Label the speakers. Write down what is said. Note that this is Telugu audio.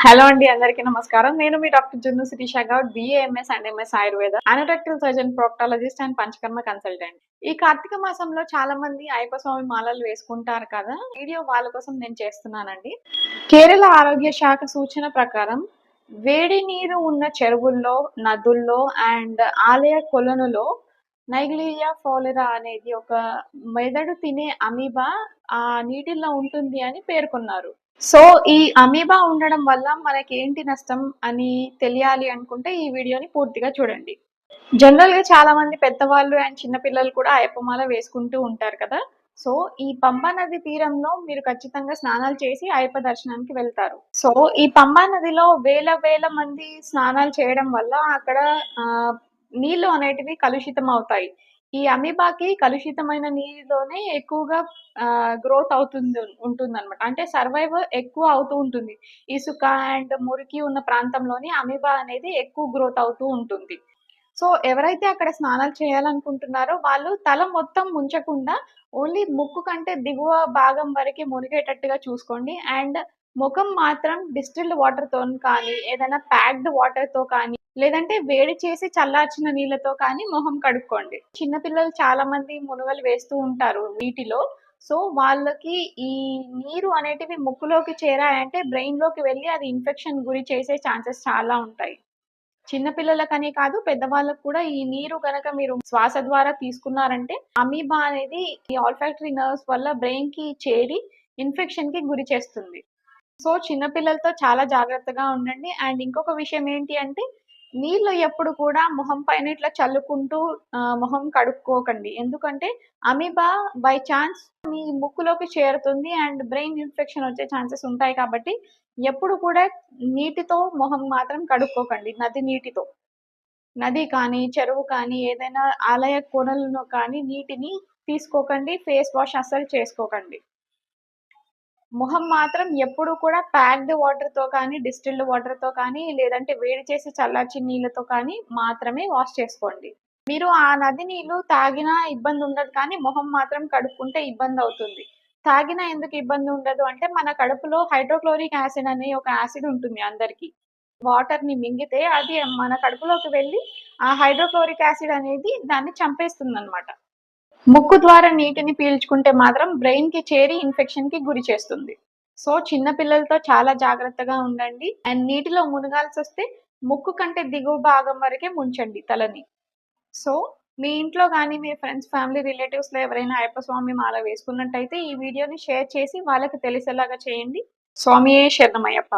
Speaker 1: హలో అండి అందరికీ నమస్కారం. నేను మీ doctor Junnu Sirisha Goud BAMS and MS Ayurveda అనటాక్టిల్ surgeon proctologist and Panchakarma consultant ఈ కార్తీక మాసంలో చాలా మంది అయ్యప్ప స్వామి మాలలు వేసుకుంటారు కదా? వీడియో వాళ్ళ కోసం నేను చేస్తున్నానండి. కేరళ ఆరోగ్య శాఖ సూచన ప్రకారం వేడి నీరు ఉన్న చెరువుల్లో నదుల్లో అండ్ ఆలయ కొలనులో నైగ్లీరియా ఫోలెరా అనేది ఒక మెదడు తినే అమీబా ఆ నీటిలో ఉంటుంది అని పేర్కొన్నారు. సో ఈ అమీబా ఉండడం వల్ల మనకి ఏంటి నష్టం అని తెలియాలి అనుకుంటే ఈ వీడియోని పూర్తిగా చూడండి. జనరల్గా చాలా మంది పెద్దవాళ్ళు అండ్ చిన్నపిల్లలు కూడా అయ్యప్పమాల వేసుకుంటూ ఉంటారు కదా. సో ఈ పంబా నది తీరంలో మీరు ఖచ్చితంగా స్నానాలు చేసి అయ్యప్ప దర్శనానికి వెళ్తారు. సో ఈ పంబా నదిలో వేల వేల మంది స్నానాలు చేయడం వల్ల అక్కడ ఆ, నీళ్ళు అనేటివి కలుషితం అవుతాయి. ఈ అమీబాకి కలుషితమైన నీరులోనే ఎక్కువగా గ్రోత్ అవుతుంది ఉంటుంది అనమాట అంటే సర్వైవ్ ఎక్కువ అవుతూ ఉంటుంది. ఇసుక అండ్ మురికి ఉన్న ప్రాంతంలోని అమీబా అనేది ఎక్కువ గ్రోత్ అవుతూ ఉంటుంది. సో ఎవరైతే అక్కడ స్నానాలు చేయాలనుకుంటున్నారో వాళ్ళు తల మొత్తం ముంచకుండా ఓన్లీ ముక్కు కంటే దిగువ భాగం వరకే మునిగేటట్టుగా చూసుకోండి. అండ్ ముఖం మాత్రం డిస్టిల్డ్ వాటర్తో కానీ ఏదైనా ప్యాక్డ్ వాటర్తో కానీ లేదంటే వేడి చేసి చల్లార్చిన నీళ్ళతో కానీ మొహం కడుక్కోండి. చిన్నపిల్లలు చాలా మంది మునుగలు వేస్తూ ఉంటారు వీటిలో. సో వాళ్ళకి ఈ నీరు అనేటివి ముక్కులోకి చేరాయంటే బ్రెయిన్లోకి వెళ్ళి అది ఇన్ఫెక్షన్ గురి చేసే ఛాన్సెస్ చాలా ఉంటాయి. చిన్నపిల్లలకనే కాదు పెద్దవాళ్ళకు కూడా ఈ నీరు కనుక మీరు శ్వాస ద్వారా తీసుకున్నారంటే అమీబా అనేది ఈ ఆల్ఫాక్టరీ నర్వ్స్ వల్ల బ్రెయిన్కి చేరి ఇన్ఫెక్షన్కి గురి చేస్తుంది. సో చిన్నపిల్లలతో చాలా జాగ్రత్తగా ఉండండి. అండ్ ఇంకొక విషయం ఏంటి అంటే నీళ్ళు ఎప్పుడు కూడా మొహం పైన ఇట్లా చల్లుకుంటూ మొహం కడుక్కోకండి. ఎందుకంటే అమీబా బై ఛాన్స్ మీ ముక్కులోకి చేరుతుంది అండ్ బ్రెయిన్ ఇన్ఫెక్షన్ వచ్చే ఛాన్సెస్ ఉంటాయి కాబట్టి ఎప్పుడు కూడా నీటితో మొహం మాత్రం కడుక్కోకండి. నది నీటితో. నది కానీ చెరువు కానీ ఏదైనా ఆలయ కొనలను కానీ నీటిని తీసుకోకండి ఫేస్ వాష్ అస్సలు చేసుకోకండి. మొహం మాత్రం ఎప్పుడు కూడా ప్యాక్డ్ వాటర్తో కానీ డిస్టిల్డ్ వాటర్తో కానీ లేదంటే వేడి చేసి చల్లార్చి నీళ్ళతో కానీ మాత్రమే వాష్ చేసుకోండి. మీరు ఆ నది నీళ్ళు తాగినా ఇబ్బంది ఉండదు కానీ మొహం మాత్రం కడుక్కుంటే ఇబ్బంది అవుతుంది. తాగినా ఎందుకు ఇబ్బంది ఉండదు? అంటే మన కడుపులో హైడ్రోక్లోరిక్ యాసిడ్ అనే ఒక యాసిడ్ ఉంటుంది అందరికి. వాటర్ని మింగితే అది మన కడుపులోకి వెళ్ళి ఆ హైడ్రోక్లోరిక్ యాసిడ్ అనేది దాన్ని చంపేస్తుంది అనమాట ముక్కు ద్వారా నీటిని పీల్చుకుంటే మాత్రం బ్రెయిన్కి చేరి ఇన్ఫెక్షన్కి గురి చేస్తుంది. సో చిన్న పిల్లలతో చాలా జాగ్రత్తగా ఉండండి. అండ్ నీటిలో మునగాల్సి వస్తే ముక్కు కంటే దిగువ భాగం వరకే ముంచండి తలని. సో మీ ఇంట్లో కానీ మీ ఫ్రెండ్స్ ఫ్యామిలీ రిలేటివ్స్లో ఎవరైనా అయ్యప్ప స్వామి మాల వేసుకున్నట్టయితే ఈ వీడియోని షేర్ చేసి వాళ్ళకి తెలిసేలాగా చేయండి. స్వామియే శరణమయ్యప్ప.